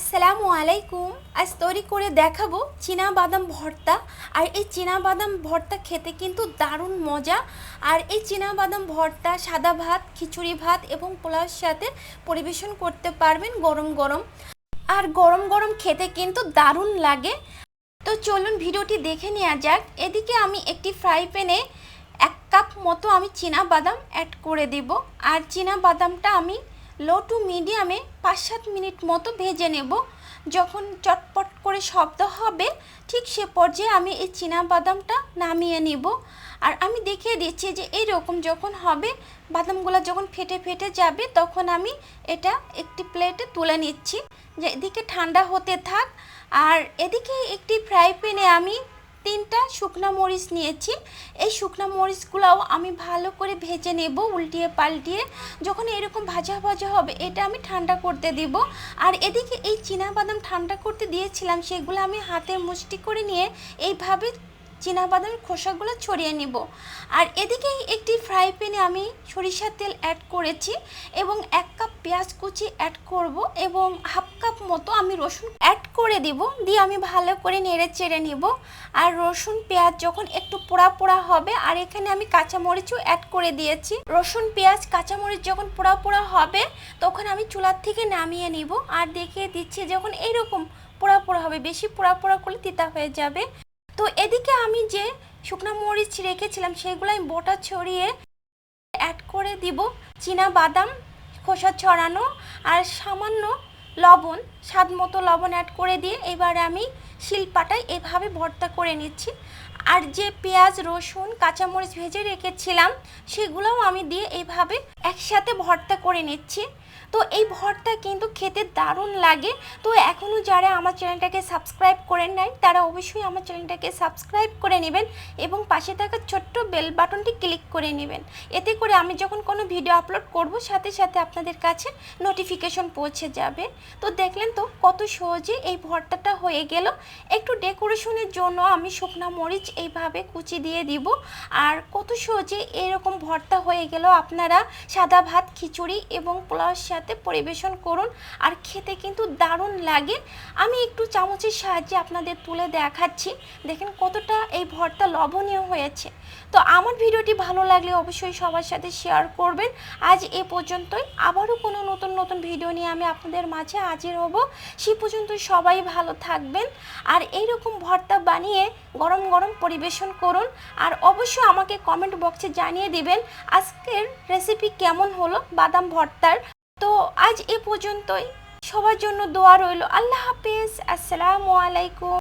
আসসালামু আলাইকুম। আজ তৈরি করে দেখাবো চীনা বাদাম ভর্তা। আর এই চীনা বাদাম ভর্তা খেতে কিন্তু দারুণ মজা। আর এই চীনা বাদাম ভর্তা, সাদা ভাত, খিচুড়ি ভাত এবং পোলাওর সাথে পরিবেশন করতে পারবেন গরম গরম। আর গরম গরম খেতে কিন্তু দারুণ লাগে। তো চলুন ভিডিওটি দেখে নেওয়া যাক। এদিকে আমি একটি ফ্রাই প্যানে এক কাপ মতো আমি চীনা বাদাম অ্যাড করে দেব। আর চীনা বাদামটা আমি লো টু মিডিয়ামে পাঁচ সাত মিনিট মতো ভেজে নেব। যখন চটপট করে শব্দ হবে, ঠিক সে পর্যায়ে আমি এই চীনা বাদামটা নামিয়ে নেব। আর আমি দেখিয়ে দিচ্ছি যে এইরকম যখন হবে, বাদামগুলো যখন ফেটে ফেটে যাবে, তখন আমি এটা একটি প্লেটে তুলে নিচ্ছি। যে এদিকে ঠান্ডা হতে থাক। আর এদিকে একটি ফ্রাই প্যানে আমি তিনটা শুকনো মরিচ নিয়েছি। এই শুকনো মরিচগুলোও আমি ভালো করে ভেজে নেব উল্টিয়ে পাল্টিয়ে। যখন এরকম ভাজা ভাজা হবে, এটা আমি ঠান্ডা করতে দিব। আর এদিকে এই বাদাম ঠান্ডা করতে দিয়েছিলাম, সেগুলো আমি হাতে মুষ্টি করে নিয়ে এইভাবে বাদামের খোসাগুলো ছড়িয়ে নিব। আর এদিকে একটি ফ্রাই প্যানে আমি সরিষার তেল অ্যাড করেছি এবং এক কাপ পেঁয়াজ কুচি অ্যাড করব এবং হাফ কাপ মতো আমি রসুন অ্যাড করে দিব, দিয়ে আমি ভালো করে নেড়ে চেড়ে নিব। আর রসুন, পেঁয়াজ যখন একটু পোড়া পোড়া হবে, আর এখানে আমি কাঁচামরিচও অ্যাড করে দিয়েছি। রসুন, পেঁয়াজ, কাঁচামরিচ যখন পোড়া পোড়া হবে, তখন আমি চুলার থেকে নামিয়ে নিব। আর দেখিয়ে দিচ্ছি যখন এইরকম পোড়া পোড়া হবে, বেশি পোড়া পোড়া করলে তিতা হয়ে যাবে। তো এদিকে আমি যে শুকনো মরিচ রেখেছিলাম, সেগুলো আমি বোটা ছড়িয়ে অ্যাড করে দিব, চীনা বাদাম, খোসা ছড়ানো আর সামান্য লবণ, স্বাদ মতো লবণ অ্যাড করে দিয়ে এবারে আমি শিলপাটায় এভাবে ভর্তা করে নিচ্ছি। আর যে পেঁয়াজ, রসুন, কাঁচামরিচ ভেজে রেখেছিলাম, সেগুলোও আমি দিয়ে এইভাবে একসাথে ভর্তা করে নিচ্ছি। তো এই ভর্তা কিন্তু খেতে দারুণ লাগে। তো এখনও যারা আমার চ্যানেলটাকে সাবস্ক্রাইব করেন নাই, তারা অবশ্যই আমার চ্যানেলটাকে সাবস্ক্রাইব করে নেবেন এবং পাশে থাকা ছোট্ট বেল বাটনটি ক্লিক করে নেবেন। এতে করে আমি যখন কোনো ভিডিও আপলোড করব, সাথে সাথে আপনাদের কাছে নোটিফিকেশন পৌঁছে যাবে। তো দেখলেন তো কত সহজে এই ভর্তাটা হয়ে গেল। একটু ডেকোরেশনের জন্য আমি শুকনো মরিচ এইভাবে কুচি দিয়ে দিব। আর কত সহজে এরকম ভর্তা হয়ে গেল আপনারা সাদা ভাত, খিচুড়ি এবং পোলাওর সাথে পরিবেশন করুন। আর খেতে কিন্তু দারুণ লাগে। আমি একটু চামচের সাহায্যে আপনাদের তুলে দেখাচ্ছি। দেখেন কতটা এই ভর্তা লবণীয় হয়েছে। তো আমার ভিডিওটি ভালো লাগলে অবশ্যই সবার সাথে শেয়ার করবেন। আজ এ পর্যন্তই। আবারও কোনো নতুন নতুন ভিডিও নিয়ে আমি আপনাদের মাঝে হাজির হব। সে পর্যন্ত সবাই ভালো থাকবেন। আর এই রকম ভর্তা বানিয়ে গরম গরম পরিবেশন করুন। আর অবশ্যই আমাকে কমেন্ট বক্সে জানিয়ে দিবেন আজকের রেসিপি কেমন হলো বাদাম ভর্তার। তো আজ এ পর্যন্তই। সবার জন্য দোয়া রইল। আল্লাহ হাফিজ। আসসালামু আলাইকুম।